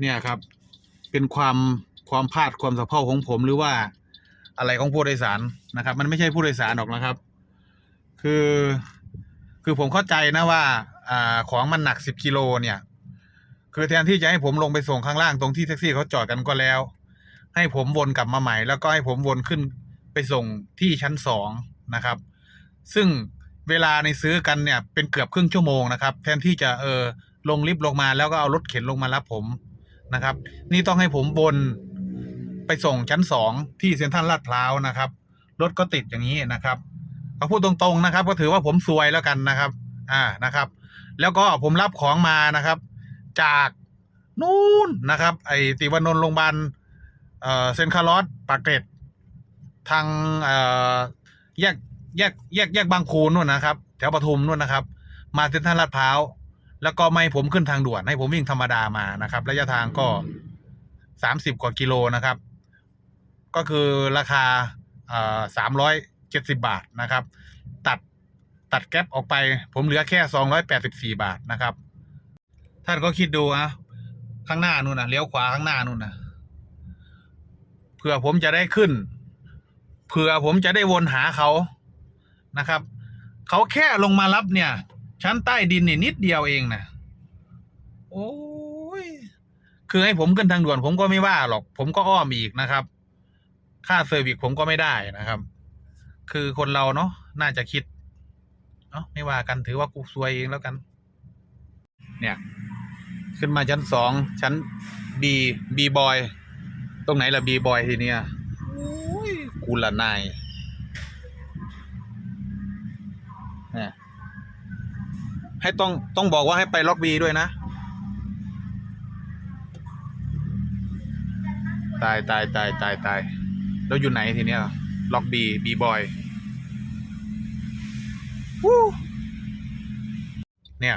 เนี่ยครับ เป็นความความพลาดความสะเพร่าของผมหรือว่าอะไรของผู้โดยสารนะครับ มันไม่ใช่ผู้โดยสารหรอกนะครับ คือ คือผมเข้าใจนะว่าอ่าของมันหนักสิบกิโลเนี่ย คือแทนที่จะให้ผมลงไปส่งข้างล่างตรงที่แท็กซี่เขาจอดกันก็แล้ว ให้ผมวนกลับมาใหม่ แล้วก็ให้ผมวนขึ้นไปส่งที่ชั้นสองนะครับ ซึ่งเวลาในซื้อกันเนี่ยเป็นเกือบครึ่งชั่วโมงนะครับ แทนที่จะเออลงลิฟต์ลงมาแล้วก็เอารถเข็นลงมารับผม นะครับ นี่ต้องให้ผมวนไปส่งชั้นสองที่เซ็นทรัลลาดพร้าวนะครับ รถก็ติดอย่างนี้นะครับเอาพูดตรงๆนะครับ ก็ถือว่าผมซวยแล้วกันนะครับ อ่านะครับ แล้วก็ผมรับของมานะครับ จากนู่นนะครับ ไอติวานนท์โรงพยาบาลเอ่อเซนคาร์ลอสปากเกร็ดทางเอ่อแยกแยกแยกแยกบางคูนู่นนะครับ แถวปทุมนู่นนะครับ มาเซ็นทรัลลาดพร้าว แล้วก็ไม่ให้ผมขึ้นทางด่วนให้ผมวิ่งธรรมดามานะครับ ระยะทางก็สามสิบกว่ากิโลนะครับ ก็คือราคาสามร้อยเจ็ดสิบาทนะครับ ตัดตัดแก๊ปออกไป ผมเหลือแค่สองร้อยแปดสิบสี่บาทนะครับ ท่านก็คิดดูอะข้างหน้านู่นนะเลี้ยวขวาข้างหน้านู่นนะเผื่อผมจะได้ขึ้น เผื่อผมจะได้วนหาเขานะครับ เขาแค่ลงมารับเนี่ย ชั้นใต้ดินนี่นิดเดียวเองนะโอ้ยคือให้ผมขึ้นทางด่วน ผมก็ไม่ว่าหรอก ผมก็อ้อมอีกนะครับ ค่าเซอร์วิสผมก็ไม่ได้นะครับ คือคนเราเนาะน่าจะคิดเนาะไม่ว่ากันถือว่ากูซวยเองแล้วกัน เนี่ย ขึ้นมาชั้นสองชั้นบีบีบอยตรงไหนล่ะบีบอยทีเนี้ยโอ้ยกูละนายเนี่ย ให้ต้องต้องบอกว่าให้ไปล็อกบีด้วยนะ ตายตายตายตายตายแล้วอยู่ไหนทีเนี้ยล็อกบีบีบอยวู้เนี่ย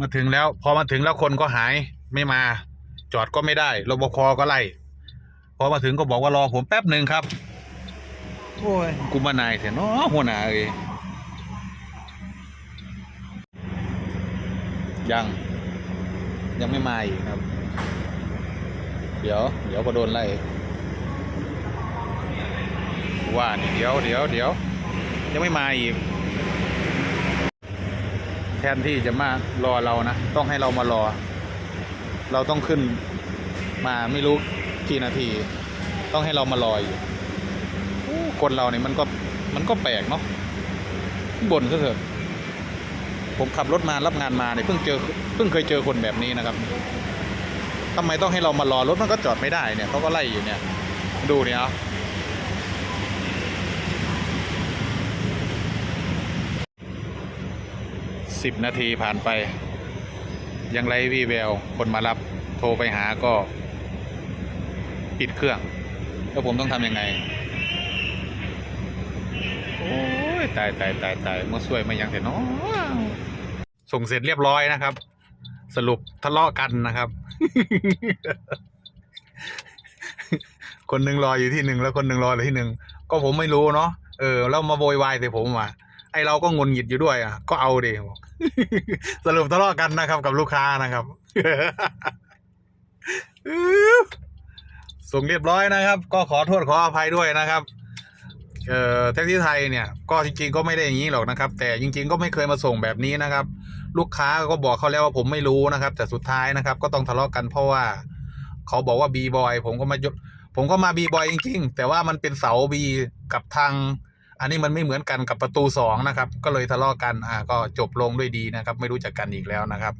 มาถึงแล้ว พอมาถึงแล้วคนก็หายไม่มา จอดก็ไม่ได้รปภก็ไล่พอมาถึงก็บอกว่ารอผมแป๊บหนึ่งครับ โอ้ยกูมานายเถอะเนาะหัวหน้าเอ้ย ยังยังไม่มาอีกครับ เดี๋ยว เดี๋ยวก็โดนไล่ว่านี่เดี๋ยวเดี๋ยวเดี๋ยวยังไม่มาอีก แทนที่จะมารอเรานะต้องให้เรามารอ เราต้องขึ้นมาไม่รู้กี่นาที ต้องให้เรามารออยู่คนเราเนี่ยมันก็มันก็แปลกเนาะบ่นซะเถอะ ผมขับรถมารับงานมาเนี่ยเพิ่งเจอเพิ่งเคยเจอคนแบบนี้นะครับทำไมต้องให้เรามารอรถมันก็จอดไม่ได้เนี่ยเขาก็ไล่อยู่เนี่ย ดูเนี่ยสิบนาทีผ่านไป ยังไรวีแววคนมารับโทรไปหาก็ ปิดเครื่อง แล้วผมต้องทำยังไง โอ้ย ตายตายตายตายมาช่วยมายังเสร็จเนาะ ส่งเสร็จเรียบร้อยนะครับ สรุปทะเลาะกันนะครับ คนหนึ่งรออยู่ที่หนึ่งแล้วคนหนึ่งรออยู่ที่หนึ่งก็ผมไม่รู้เนาะเออแล้วมาโวยวายใส่ผมอะไอเราก็งนหงิดอยู่ด้วยอะก็เอาเดบอกสรุปทะเลาะกันนะครับ กับลูกค้านะครับส่งเรียบร้อยนะครับ ก็ขอโทษขออภัยด้วยนะครับเอ่อแท็กซี่ไทยเนี่ย ก็จริงๆก็ไม่ได้อย่างนี้หรอกนะครับ แต่จริง ๆ ก็ไม่เคยมาส่งแบบนี้นะครับ ลูกค้าก็บอกเขาแล้วว่าผมไม่รู้นะครับ แต่สุดท้ายนะครับ ก็ต้องทะเลาะกันเพราะว่าเขาบอกว่าบีบอยผมก็มายกผมก็มาบีบอยจริง ๆ แต่ว่ามันเป็นเสาบีกับทาง อันนี้มันไม่เหมือนกันกับประตูสองนะครับ ก็เลยทะเลาะกันอ่าก็จบลงด้วยดีนะครับ ไม่รู้จักกันอีกแล้วนะครับ